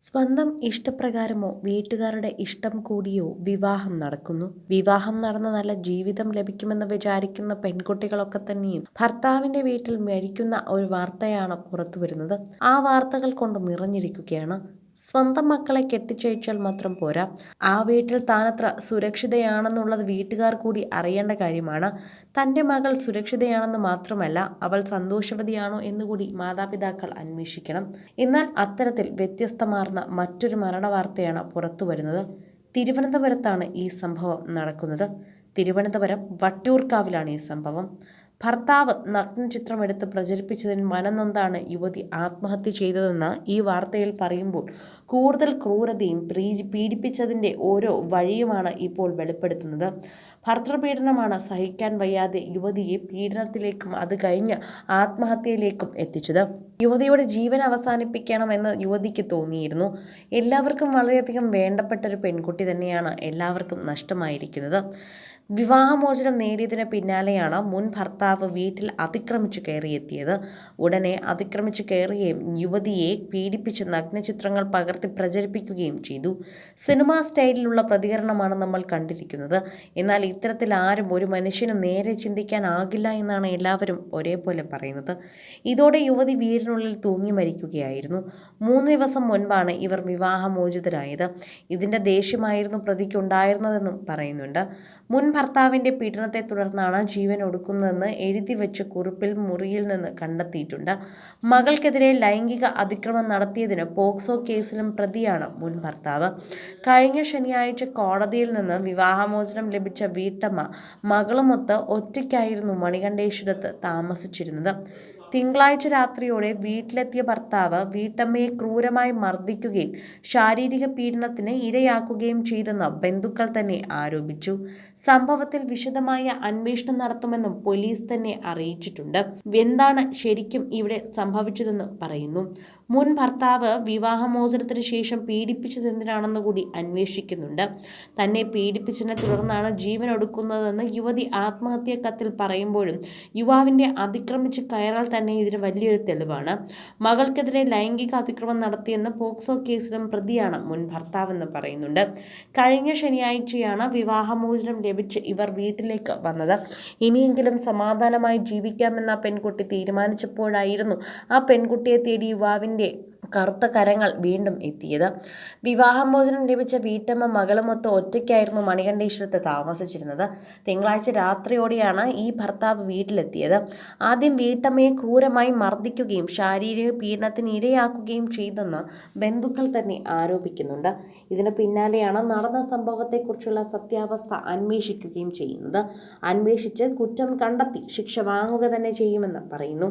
സ്വന്തം ഇഷ്ടപ്രകാരമോ വീട്ടുകാരുടെ ഇഷ്ടം കൂടിയോ വിവാഹം നടക്കുന്നു. വിവാഹം നടന്ന് നല്ല ജീവിതം ലഭിക്കുമെന്ന് വിചാരിക്കുന്ന പെൺകുട്ടികളൊക്കെ തന്നെയും ഭർത്താവിന്റെ വീട്ടിൽ മരിക്കുന്ന ഒരു വാർത്തയാണ് പുറത്തു വരുന്നത് ആ വാർത്തകൾ കൊണ്ട് നിറഞ്ഞിരിക്കുകയാണ്. സ്വന്തം മക്കളെ കെട്ടിച്ചയച്ചാൽ മാത്രം പോരാ. ആ വീട്ടിൽ താനത്ര സുരക്ഷിതയാണെന്നുള്ളത് വീട്ടുകാർ കൂടി അറിയേണ്ട കാര്യമാണ്. തന്റെ മകൾ സുരക്ഷിതയാണെന്ന് മാത്രമല്ല അവൾ സന്തോഷവതിയാണോ എന്നുകൂടി മാതാപിതാക്കൾ അന്വേഷിക്കണം. എന്നാൽ അത്തരത്തിൽ വ്യത്യസ്തമാർന്ന മറ്റൊരു മരണവാർത്തയാണ് പുറത്തു വരുന്നത്. തിരുവനന്തപുരത്താണ് ഈ സംഭവം നടക്കുന്നത്. തിരുവനന്തപുരം വട്ടിയൂർക്കാവിലാണ് ഈ സംഭവം. ഭർത്താവ് നഗ്നചിത്രമെടുത്ത് പ്രചരിപ്പിച്ചതിന് മനംനൊന്താണ് യുവതി ആത്മഹത്യ ചെയ്തതെന്ന് ഈ വാർത്തയിൽ പറയുമ്പോൾ കൂടുതൽ ക്രൂരതയും പ്രീ- പീഡിപ്പിച്ചതിന്റെ ഓരോ വഴിയുമാണ് ഇപ്പോൾ വെളിപ്പെടുത്തുന്നത്. ഭർത്തൃപീഡനമാണ് സഹിക്കാൻ വയ്യാതെ യുവതിയെ പീഡനത്തിലേക്കും അത് കഴിഞ്ഞ് ആത്മഹത്യയിലേക്കും എത്തിച്ചത്. യുവതിയുടെ ജീവൻ അവസാനിപ്പിക്കണമെന്ന് യുവതിക്ക് തോന്നിയിരുന്നു. എല്ലാവർക്കും വളരെയധികം വേണ്ടപ്പെട്ട ഒരു പെൺകുട്ടി തന്നെയാണ് എല്ലാവർക്കും നഷ്ടമായിരിക്കുന്നത്. വിവാഹമോചനം നേടിയതിന് പിന്നാലെയാണ് മുൻ ഭർത്താവ് വീട്ടിൽ അതിക്രമിച്ചു കയറിയെത്തിയത്. ഉടനെ അതിക്രമിച്ചു കയറുകയും യുവതിയെ പീഡിപ്പിച്ച് നഗ്നചിത്രങ്ങൾ പകർത്തി പ്രചരിപ്പിക്കുകയും ചെയ്തു. സിനിമാ സ്റ്റൈലിലുള്ള പ്രതികരണമാണ് നമ്മൾ കണ്ടിരിക്കുന്നത്. എന്നാൽ ഇത്തരത്തിൽ ആരും ഒരു മനുഷ്യന് നേരെ ചിന്തിക്കാനാകില്ല എന്നാണ് എല്ലാവരും ഒരേപോലെ പറയുന്നത്. ഇതോടെ യുവതി വീടിനുള്ളിൽ തൂങ്ങി മരിക്കുകയായിരുന്നു. മൂന്ന് ദിവസം മുൻപാണ് ഇവർ വിവാഹമോചിതരായത്. ഇതിന്റെ ദേഷ്യമായിരുന്നു പ്രതിക്കുണ്ടായിരുന്നതെന്നും പറയുന്നുണ്ട്. മുൻ ഭർത്താവിന്റെ പീഡനത്തെ തുടർന്നാണ് ജീവൻ ഒടുക്കുന്നതെന്ന് എഴുതി വെച്ച കുറിപ്പിൽ മുറിയിൽ നിന്ന് കണ്ടെത്തിയിട്ടുണ്ട്. മകൾക്കെതിരെ ലൈംഗിക അതിക്രമം നടത്തിയതിന് പോക്സോ കേസിലും പ്രതിയാണ് മുൻ ഭർത്താവ്. കഴിഞ്ഞ ശനിയാഴ്ച കോടതിയിൽ നിന്ന് വിവാഹമോചനം ലഭിച്ച വീട്ടമ്മ മകളുമൊത്ത് ഒറ്റയ്ക്കായിരുന്നു മണികണ്ഠേശ്വരത്ത് താമസിച്ചിരുന്നത്. തിങ്കളാഴ്ച രാത്രിയോടെ വീട്ടിലെത്തിയ ഭർത്താവ് വീട്ടമ്മയെ ക്രൂരമായി മർദ്ദിക്കുകയും ശാരീരിക പീഡനത്തിന് ഇരയാക്കുകയും ചെയ്തെന്ന് ബന്ധുക്കൾ തന്നെ ആരോപിച്ചു. സംഭവത്തിൽ വിശദമായ അന്വേഷണം നടത്തുമെന്നും പോലീസ് തന്നെ അറിയിച്ചിട്ടുണ്ട്. എന്താണ് ശരിക്കും ഇവിടെ സംഭവിച്ചതെന്ന് പറയുന്നു. മുൻ ഭർത്താവ് വിവാഹമോചനത്തിന് ശേഷം പീഡിപ്പിച്ചതെന്തിനാണെന്ന് കൂടി അന്വേഷിക്കുന്നുണ്ട്. തന്നെ പീഡിപ്പിച്ചതിനെ തുടർന്നാണ് ജീവൻ ഒടുക്കുന്നതെന്ന് യുവതി ആത്മഹത്യാ കത്തിൽ പറയുമ്പോഴും യുവാവിന്റെ അതിക്രമിച്ച് കയറാൽ തന്നെ ഇതിന് വലിയൊരു തെളിവാണ്. മകൾക്കെതിരെ ലൈംഗിക അതിക്രമം നടത്തിയെന്ന് പോക്സോ കേസിലും പ്രതിയാണ് മുൻ ഭർത്താവെന്ന് പറയുന്നുണ്ട്. കഴിഞ്ഞ ശനിയാഴ്ചയാണ് വിവാഹമോചനം ലഭിച്ച് ഇവർ വീട്ടിലേക്ക് വന്നത്. ഇനിയെങ്കിലും സമാധാനമായി ജീവിക്കാമെന്ന പെൺകുട്ടി തീരുമാനിച്ചപ്പോഴായിരുന്നു ആ പെൺകുട്ടിയെ തേടി യുവാവിന്റെ കറുത്ത കരങ്ങൾ വീണ്ടും എത്തിയത്. വിവാഹമോചനം ലഭിച്ച വീട്ടമ്മ മകളുമൊത്ത് ഒറ്റയ്ക്കായിരുന്നു മണികണ്ഠേശ്വരത്ത് താമസിച്ചിരുന്നത്. തിങ്കളാഴ്ച രാത്രിയോടെയാണ് ഈ ഭർത്താവ് വീട്ടിലെത്തിയത്. ആദ്യം വീട്ടമ്മയെ ക്രൂരമായി മർദ്ദിക്കുകയും ശാരീരിക പീഡനത്തിന് ഇരയാക്കുകയും ചെയ്തെന്ന് ബന്ധുക്കൾ തന്നെ ആരോപിക്കുന്നുണ്ട്. ഇതിന് പിന്നാലെയാണ് നടന്ന സംഭവത്തെക്കുറിച്ചുള്ള സത്യാവസ്ഥ അന്വേഷിക്കുകയും ചെയ്യുന്നത്. അന്വേഷിച്ച് കുറ്റം കണ്ടെത്തി ശിക്ഷ വാങ്ങുക തന്നെ ചെയ്യുമെന്ന് പറയുന്നു.